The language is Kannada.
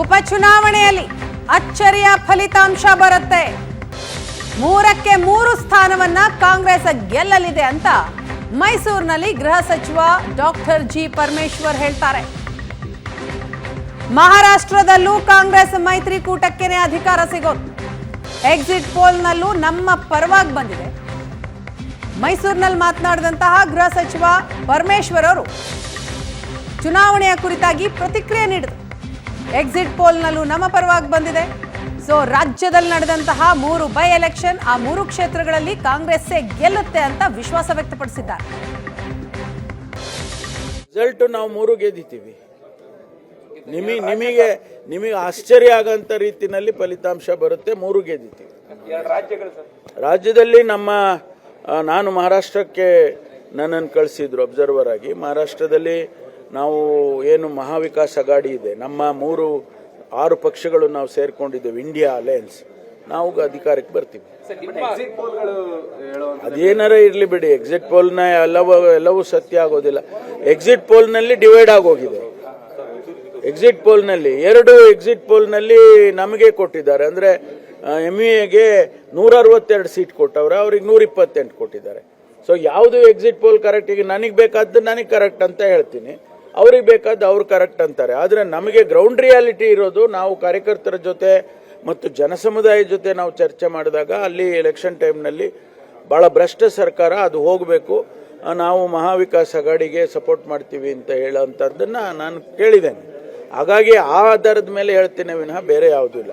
ಉಪಚುನಾವಣೆಯಲ್ಲಿ ಅಚ್ಚರಿಯ ಫಲಿತಾಂಶ ಬರುತ್ತೆ. ಮೂರಕ್ಕೆ ಮೂರು ಸ್ಥಾನವನ್ನ ಕಾಂಗ್ರೆಸ್ ಗೆಲ್ಲಲಿದೆ ಅಂತ ಮೈಸೂರಿನಲ್ಲಿ ಗೃಹ ಸಚಿವ ಡಾಕ್ಟರ್ ಜಿ ಪರಮೇಶ್ವರ್ ಹೇಳ್ತಾರೆ. ಮಹಾರಾಷ್ಟ್ರದಲ್ಲೂ ಕಾಂಗ್ರೆಸ್ ಮೈತ್ರಿಕೂಟಕ್ಕೇನೆ ಅಧಿಕಾರ ಸಿಗೋದು. ಎಕ್ಸಿಟ್ ಪೋಲ್ನಲ್ಲೂ ನಮ್ಮ ಪರವಾಗಿ ಬಂದಿದೆ. ಮೈಸೂರಿನಲ್ಲಿ ಮಾತನಾಡಿದಂತಹ ಗೃಹ ಸಚಿವ ಪರಮೇಶ್ವರ್ ಅವರು, ಚುನಾವಣೆಯ ಕುರಿತಾಗಿ ಪ್ರತಿಕ್ರಿಯೆ ನೀಡಿದರು. ಎಕ್ಸಿಟ್ ಪೋಲ್ನಲ್ಲೂ ನಮ್ಮ ಪರವಾಗಿ ಬಂದಿದೆ. ಸೊ ರಾಜ್ಯದಲ್ಲಿ ನಡೆದಂತಹ ಮೂರು ಬೈ ಎಲೆಕ್ಷನ್ ಆ ಮೂರು ಕ್ಷೇತ್ರಗಳಲ್ಲಿ ಕಾಂಗ್ರೆಸ್ಸೇ ಗೆಲ್ಲುತ್ತೆ ಅಂತ ವಿಶ್ವಾಸ ವ್ಯಕ್ತಪಡಿಸಿದ್ದಾರೆ. ರಿಸಲ್ಟ್ ನಾವು ಮೂರು ಗೆದ್ದಿದ್ದೀವಿ. ನಿಮಗೆ ನಿಮಗೆ ನಿಮಗೆ ಆಶ್ಚರ್ಯ ಆಗಂತ ರೀತಿಯಲ್ಲಿ ಫಲಿತಾಂಶ ಬರುತ್ತೆ, ಮೂರು ಗೆದ್ದಿದ್ದೀವಿ. ರಾಜ್ಯದಲ್ಲಿ ನಮ್ಮ ನಾನು ಮಹಾರಾಷ್ಟ್ರಕ್ಕೆ ನನ್ನನ್ನು ಕಳಿಸಿದ್ರು ಅಬ್ಸರ್ವರ್ ಆಗಿ. ಮಹಾರಾಷ್ಟ್ರದಲ್ಲಿ ನಾವು ಏನು ಮಹಾವಿಕಾಸ್ ಅಗಾಡಿ ಇದೆ. ನಮ್ಮ ಮೂರು ಆರು ಪಕ್ಷಗಳು ನಾವು ಸೇರ್ಕೊಂಡಿದ್ದೇವೆ ಇಂಡಿಯಾ ಅಲಯನ್ಸ್ ನಾವು ಅಧಿಕಾರಕ್ಕೆ ಬರ್ತೀವಿ. ಅದೇನಾರ ಇರಲಿ ಬಿಡಿ ಎಕ್ಸಿಟ್ ಪೋಲ್ನ ಎಲ್ಲವೂ ಎಲ್ಲವೂ ಸತ್ಯ ಆಗೋದಿಲ್ಲ. ಎಕ್ಸಿಟ್ ಪೋಲ್ನಲ್ಲಿ ಡಿವೈಡ್ ಆಗೋಗಿದೆ. ಎಕ್ಸಿಟ್ ಪೋಲ್ನಲ್ಲಿ ಎರಡು ಎಕ್ಸಿಟ್ ಪೋಲ್ನಲ್ಲಿ ನಮಗೆ ಕೊಟ್ಟಿದ್ದಾರೆ. ಅಂದರೆ ಎಂ ಎಗೆ ನೂರ ಅರವತ್ತೆರಡು ಸೀಟ್ ಕೊಟ್ಟವ್ರೆ ಅವ್ರಿಗೆ ನೂರ ಇಪ್ಪತ್ತೆಂಟು ಕೊಟ್ಟಿದ್ದಾರೆ. ಸೊ ಯಾವುದು ಎಕ್ಸಿಟ್ ಪೋಲ್ ಕರೆಕ್ಟ್ ಈಗ ನನಗೆ ಬೇಕಾದ್ದು ನನಗೆ ಕರೆಕ್ಟ್ ಅಂತ ಹೇಳ್ತೀನಿ. ಅವ್ರಿಗೆ ಬೇಕಾದ ಅವ್ರು ಕರೆಕ್ಟ್ ಅಂತಾರೆ. ಆದರೆ ನಮಗೆ ಗ್ರೌಂಡ್ ರಿಯಾಲಿಟಿ ಇರೋದು ನಾವು ಕಾರ್ಯಕರ್ತರ ಜೊತೆ ಮತ್ತು ಜನಸಮುದಾಯದ ಜೊತೆ ನಾವು ಚರ್ಚೆ ಮಾಡಿದಾಗ ಅಲ್ಲಿ ಎಲೆಕ್ಷನ್ ಟೈಮ್ನಲ್ಲಿ ಭಾಳ ಭ್ರಷ್ಟ ಸರ್ಕಾರ, ಅದು ಹೋಗಬೇಕು. ನಾವು ಮಹಾವಿಕಾಸ್ ಅಗಾಡಿಗೆ ಸಪೋರ್ಟ್ ಮಾಡ್ತೀವಿ ಅಂತ ಹೇಳೋಂಥದ್ದನ್ನು ನಾನು ಕೇಳಿದ್ದೇನೆ. ಹಾಗಾಗಿ ಆ ಆಧಾರದ ಮೇಲೆ ಹೇಳ್ತೇನೆ ವಿನಃ ಬೇರೆ ಯಾವುದೂ ಇಲ್ಲ.